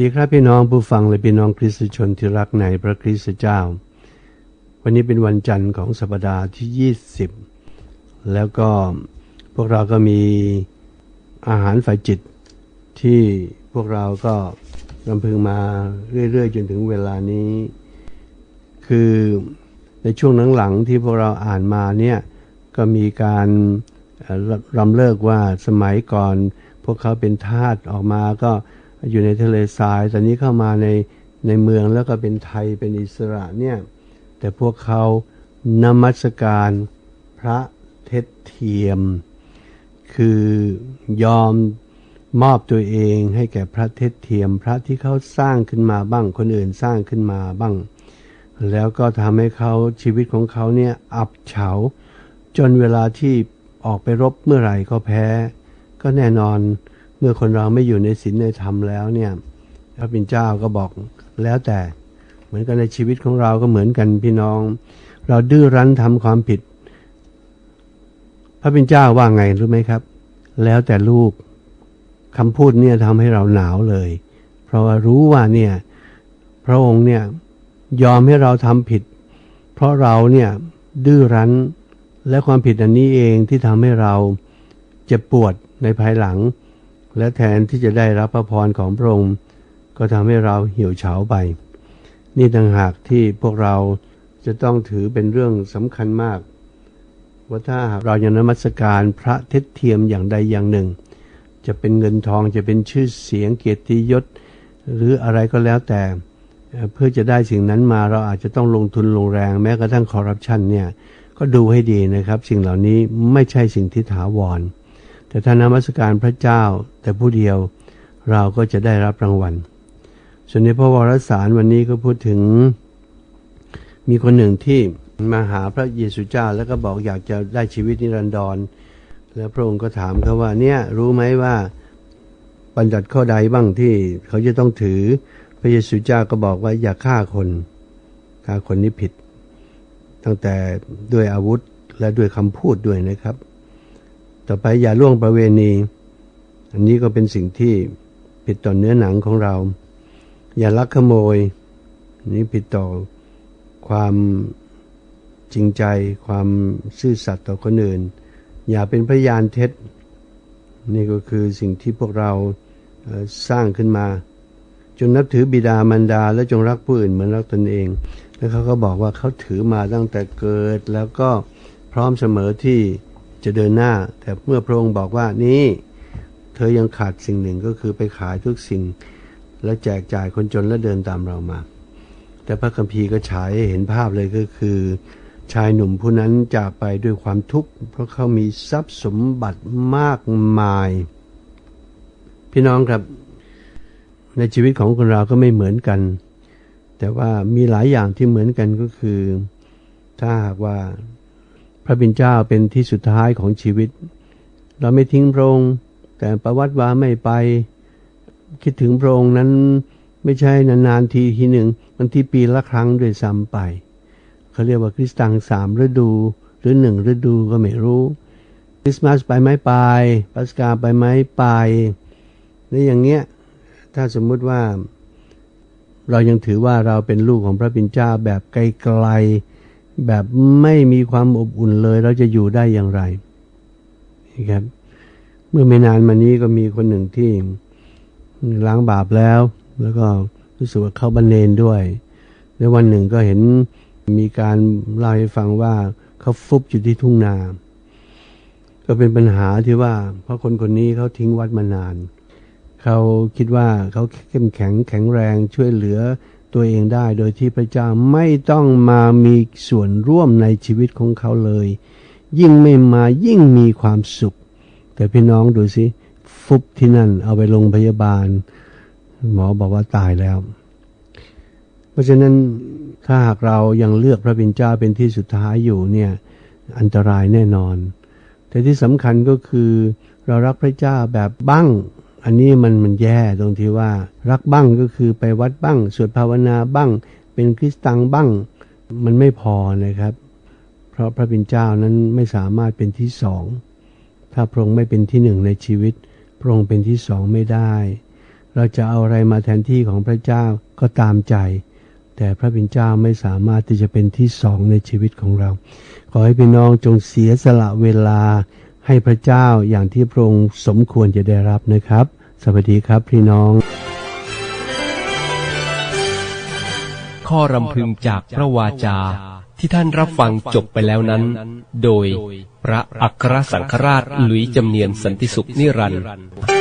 วัสดีครับพี่น้องผู้ฟังและพี่น้องคริสตชนที่รักในพระคริสตเจ้า วันนี้เป็นวันจันทร์ของสัปดาห์ที่ 20 แล้วก็พวกเราก็มีอาหารฝ่ายจิตที่พวกเราก็รำพึงมาเรื่อยๆ จนถึงเวลานี้ คือในช่วงหลังๆที่พวกเราอ่านมาเนี่ยก็มีการรำเลิกว่าสมัยก่อน พวกเขาเป็นทาสออกมาก็ อยู่ในทะเลทรายตอนนี้เข้ามาในในเมืองแล้วก็เป็นไทยเป็นอิสระเนี่ยแต่พวกเขานมัสการพระเทศเทียม คือยอมมอบตัวเองให้แก่พระเทศเทียม พระที่เขาสร้างขึ้นมาบ้าง คนอื่นสร้างขึ้นมาบ้าง แล้วก็ทำให้เขาชีวิตของเขาเนี่ยอับเฉา จนเวลาที่ออกไปรบเมื่อไหร่ก็แพ้ ก็แน่นอน เมื่อคนเราไม่อยู่ในศีลในธรรมแล้วเนี่ยพระบิณเจ้าก็บอกแล้วแต่ เหมือนกันในชีวิตของเราก็เหมือนกันพี่น้อง เราดื้อรั้นทำความผิด พระบิณเจ้าว่าไงรู้ไหมครับ แล้วแต่ลูกคำพูดเนี่ยทำให้เราหนาวเลย เพราะว่ารู้ว่าเนี่ยพระองค์เนี่ยยอมให้เราทำผิด เพราะเราเนี่ยดื้อรั้นและความผิดอันนี้เองที่ทำให้เราเจ็บปวดในภายหลัง และแทนที่จะได้รับพระพรของพระองค์ ก็ทำให้เราเหี่ยวเฉาไป นี่ต่างหากที่พวกเราจะต้องถือเป็นเรื่องสำคัญมาก ว่าถ้าเรายังนมัสการพระเทศเทียมอย่างใดอย่างหนึ่ง จะเป็นเงินทองจะเป็นชื่อเสียงเกียรติยศ หรืออะไรก็แล้วแต่ เพื่อจะได้สิ่งนั้นมาเราอาจจะต้องลงทุนลงแรงแม้กระทั่งคอร์รัปชันเนี่ยก็ดูให้ดีนะครับ สิ่งเหล่านี้ไม่ใช่สิ่งที่ถาวร แต่ถ้านมัสการพระเจ้าแต่ผู้เดียวเราก็จะได้รับรางวัล ส่วนในพระวรสารวันนี้ก็พูดถึง มีคนหนึ่งที่มาหาพระเยซูเจ้าแล้วก็บอกอยากจะได้ชีวิตนิรันดร แล้วพระองค์ก็ถามเขาว่าเนี่ยรู้ไหมว่าบัญญัติข้อใดบ้างที่เขาจะต้องถือ พระเยซูเจ้าก็บอกว่าอย่าฆ่าคนฆ่าคนนี้ผิด ตั้งแต่ด้วยอาวุธและด้วยคำพูดด้วยนะครับ ต่อไปอย่าล่วงประเวณี อันนี้ก็เป็นสิ่งที่ผิดต่อเนื้อหนังของเรา อย่าลักขโมย นี้ผิดต่อความจริงใจ ความซื่อสัตย์ต่อคนอื่น อย่าเป็นพยานเท็จ นี่ก็คือสิ่งที่พวกเราสร้างขึ้นมาจนนับถือบิดามารดา และจงรักผู้อื่นเหมือนรักตนเอง แล้วเขาก็บอกว่าเขาถือมาตั้งแต่เกิดแล้วก็พร้อมเสมอที่ จะเดินหน้า แต่เมื่อพระองค์บอกว่านี่ เธอยังขาดสิ่งหนึ่งก็คือไปขายทุกสิ่ง แล้วแจกจ่ายคนจนแล้วเดินตามเรามา แต่พระคัมภีร์ก็ฉายเห็นภาพเลยก็คือ ชายหนุ่มผู้นั้นจากไปด้วยความทุกข์เพราะเขามีทรัพย์สมบัติมากมาย พี่น้องครับ ในชีวิตของคนเราก็ไม่เหมือนกัน แต่ว่ามีหลายอย่างที่เหมือนกันก็คือ ถ้าหากว่า ระบิณเจ้าเป็นที่สุดท้ายของชีวิต เราไม่ทิ้งพระองค์แต่ประวัติว่าไม่ไป คิดถึงพระองค์นั้นไม่ใช่นานๆทีทีหนึ่งบางทีปีละครั้งด้วยซ้ำไป เขาเรียกว่าคริสตังสามฤดูหรือหนึ่งฤดูก็ไม่รู้คริสต์มาสไปไหมไปปัสกาไปไหมไปในอย่างเงี้ยถ้าสมมุติว่า เรายังถือว่าเราเป็นลูกของพระบิณเจ้าแบบไกลๆ แบบไม่มีความอบอุ่นเลย เราจะอยู่ได้อย่างไรนะครับ เมื่อไม่นานมานี้ก็มีคนหนึ่งที่ล้างบาปแล้ว แล้วก็รู้สึกว่าเข้าบันเลนด้วย แล้ววันหนึ่งก็เห็นมีการเล่าให้ฟังว่าเขาฟุบอยู่ที่ทุ่งนา ก็เป็นปัญหาที่ว่า เพราะคนคนนี้เขาทิ้งวัดมานาน เขาคิดว่าเขาเข้มแข็งแข็งแรงช่วยเหลือ ตัวเองได้โดยที่พระเจ้าไม่ต้องมามีส่วนร่วมในชีวิตของเขาเลย ยิ่งไม่มายิ่งมีความสุข แต่พี่น้องดูสิ ฟุบที่นั่นเอาไปโรงพยาบาล หมอบอกว่าตายแล้ว เพราะฉะนั้นถ้าหากเรายังเลือกพระบิณเจ้าเป็นที่สุดท้ายอยู่เนี่ยอันตรายแน่นอน แต่ที่สำคัญก็คือเรารักพระเจ้าแบบบั้ง อันนี้มันมันแย่ตรงที่ว่ารักบ้างก็คือไปวัดบ้างสวดภาวนาบ้าง เป็นคริสตังบ้าง มันไม่พอนะครับ เพราะพระบิณเจ้านั้นไม่สามารถเป็นที่สอง ถ้าพระองค์ไม่เป็นที่หนึ่งในชีวิต พระองค์เป็นที่สองไม่ได้ เราจะเอาอะไรมาแทนที่ของพระเจ้าก็ตามใจ แต่พระบิดเจ้าไม่สามารถที่จะเป็นที่สองในชีวิตของเรา ขอให้พี่น้องจงเสียสละเวลา ให้พระเจ้าอย่างที่พระองค์สมควรจะได้รับนะครับ สวัสดีครับพี่น้อง ข้อรำพึงจากพระวาจาที่ท่านรับฟังจบไปแล้วนั้น โดยพระอัครสังฆราชหลุยจำเนียนสันติสุขนิรันดร์